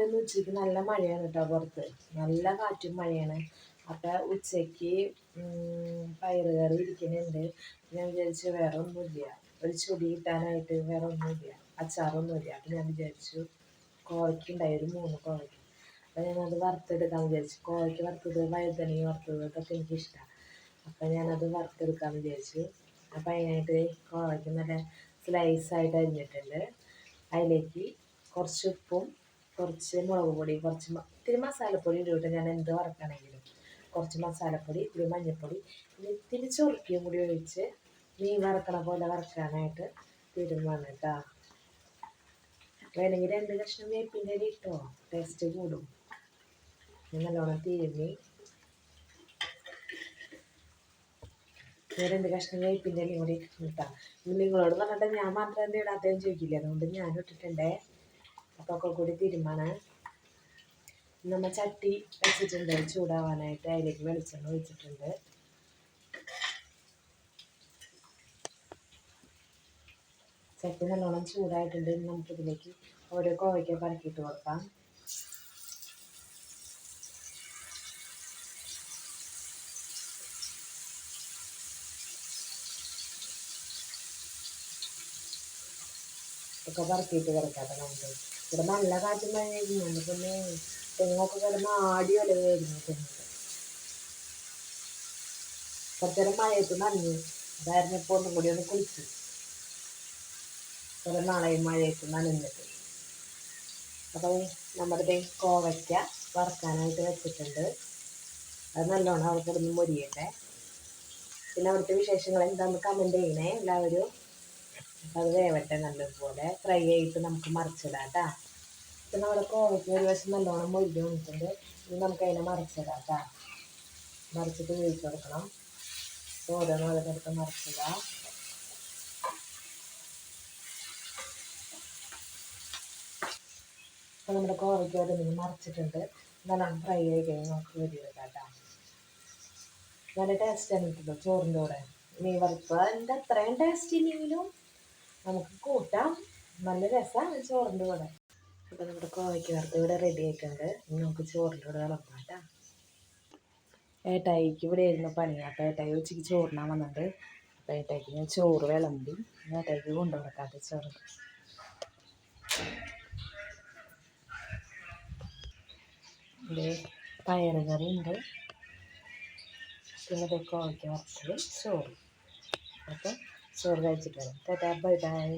അപ്പം ഇന്ന് ഉച്ചയ്ക്ക് നല്ല മഴയാണ് കേട്ടോ പുറത്ത്. നല്ല കാറ്റും മഴയാണ്. അപ്പം ഉച്ചയ്ക്ക് പയറ് കറി ഇരിക്കുന്നുണ്ട് ഞാൻ വിചാരിച്ചു വേറെ ഒന്നുമില്ല ഒരു ചുടി കിട്ടാനായിട്ട് വേറെ ഒന്നുമില്ല അച്ചാറൊന്നുമില്ല അപ്പം ഞാൻ വിചാരിച്ചു കോഴയ്ക്ക് ഉണ്ടായി ഒരു മൂന്ന് കോവയ്ക്ക്. അപ്പം ഞാനത് വറുത്തെടുക്കാൻ വിചാരിച്ചു. കോവയ്ക്ക് വറുത്തത് വഴുതനങ്ങ വറുത്തത് ഇതൊക്കെ എനിക്കിഷ്ടമാണ് അപ്പം ഞാനത് വറുത്തെടുക്കാൻ വിചാരിച്ചു. അപ്പം അതിനായിട്ട് കോവയ്ക്ക് നല്ല സ്ലൈസായിട്ട് അരിഞ്ഞിട്ടുണ്ട്. അതിലേക്ക് കുറച്ച് ഉപ്പും കുറച്ച് മുളക് പൊടി കുറച്ച് ഇത്തിരി മസാലപ്പൊടി ഇടും കേട്ടോ ഞാൻ എന്ത് വറക്കണമെങ്കിലും കുറച്ച് മസാലപ്പൊടി ഇത്തിരി മഞ്ഞൾപ്പൊടി പിന്നെ ഇത്തിരി ചൊറുക്കിയും കൂടി ഒഴിച്ച് മീൻ വറക്കണ പോലെ വറക്കാനായിട്ട് തീരുമാനം കേട്ടോ വേണമെങ്കിൽ രണ്ട് കഷ്ണം വേപ്പിന്റെ അരി ഇട്ടോ? ടേസ്റ്റ് കൂടും. ഞാൻ നല്ലോണം തിരുമ്മി. രണ്ട് കഷ്ണം വേപ്പിന്റെ അരിയും കൂടി ഇട്ടാം നിങ്ങളോട് പറഞ്ഞിട്ട് ഞാൻ മാത്രം എന്ത് ഇടാത്തതെന്ന് ചോദിക്കില്ല. അതുകൊണ്ട് ഞാൻ ഇട്ടിട്ടുണ്ടേ. അപ്പോൾ ഒക്കെ കൂടി തിരുമ്മാണ് നമ്മ ചട്ടി വെച്ചിട്ടുണ്ട് ചൂടാവാനായിട്ട് അതിലേക്ക് വെളിച്ചെണ്ണ ഒഴിച്ചിട്ടുണ്ട്. ചട്ടി നല്ലോണം ചൂടായിട്ടുണ്ട് നമുക്കിതിലേക്ക് ഓരോ കോവയ്ക്ക പറക്കിയിട്ട് കൊടുക്കാം ഒക്കെ പറക്കിയിട്ട് കിടക്കാം നമുക്ക്. ഇവിടെ നല്ല കാറ്റ് മഴയായിരുന്നു പിന്നെ തെങ്ങൊക്കെ കിടന്ന് ആടി ഒലവായിരുന്നു തെങ്ങ്. കുറച്ചേരം മഴയത്ത് നനഞ്ഞു. അതായിരുന്നു ഇപ്പോൾ ഒന്നും കൂടി ഒന്ന് കുളിച്ചു. കുറേ നാളായി മഴയത്ത് നനഞ്ഞിട്ട്. അപ്പോൾ നമ്മുടെ കോവയ്ക്ക വറക്കാനായിട്ട് വെച്ചിട്ടുണ്ട്. അത് നല്ലോണം അവിടെ കിടന്ന് മൊരിയട്ടെ. പിന്നെ അവിടുത്തെ വിശേഷങ്ങൾ എന്താണെന്ന് കമന്റ് ചെയ്യണേ. എല്ലാവരും അത് വേവട്ടെ നല്ലതുപോലെ ഫ്രൈ ആയിട്ട് നമുക്ക് മറിച്ചിടാം കേട്ടോ ഇപ്പം നമ്മുടെ കോവയ്ക്ക് ഒരു വശം നല്ലോണം മൊരിഞ്ഞ് വന്നിട്ടുണ്ട്. ഇനി നമുക്ക് അതിനെ മറിച്ചിടാം കേട്ടോ മറിച്ചിട്ട് ഉപയോഗിച്ച് കൊടുക്കണം. ഓരോന്ന് ഓരോന്നെടുത്ത് മറിച്ചിടാം. അപ്പോൾ നമ്മുടെ കോവയ്ക്ക് ഓരോന്നിന് മറിച്ചിട്ടുണ്ട്. നല്ലോണം ഫ്രൈ ആയി കഴിഞ്ഞ് നമുക്ക് വെടിയെടുക്കാം കേട്ടോ നല്ല ടേസ്റ്റാണ് കിട്ടുന്നത് ചോറിന്റെ കൂടെ. മീൻ വറുത്തതിന്റെ അത്രയും ടേസ്റ്റ് ഇല്ലെങ്കിലും നമുക്ക് കൂട്ടാം. നല്ല രസമാണ് ചോറിന്റെ കൂടെ. അപ്പോൾ നമ്മുടെ കോവയ്ക്ക് വറുത്ത് ഇവിടെ റെഡി ആയിട്ടുണ്ട്. നമുക്ക് ചോറിന്റെ കൂടെ വിളമ്പാം കേട്ടോ. ഏട്ടായിക്ക് ഇവിടെ ആയിരുന്നു പണി. അപ്പോൾ ഏട്ടായി ഉച്ചയ്ക്ക് ചോറിനാൻ വന്നിട്ട് അപ്പോൾ ഏട്ടായിക്ക് ഞാൻ ചോറ് വിളമ്പി. ഏട്ടായിക്ക് കൊണ്ടുകൊടുക്കാത്ത ചോറ്. ഇത് പയറ് കറി ഉണ്ട്. പിന്നെ കോവയ്ക്ക് വറുത്തത് ചോറ്. അപ്പോൾ ചോറ് കഴിച്ചിട്ട് വരാം ടാറ്റാ ബൈ ബൈ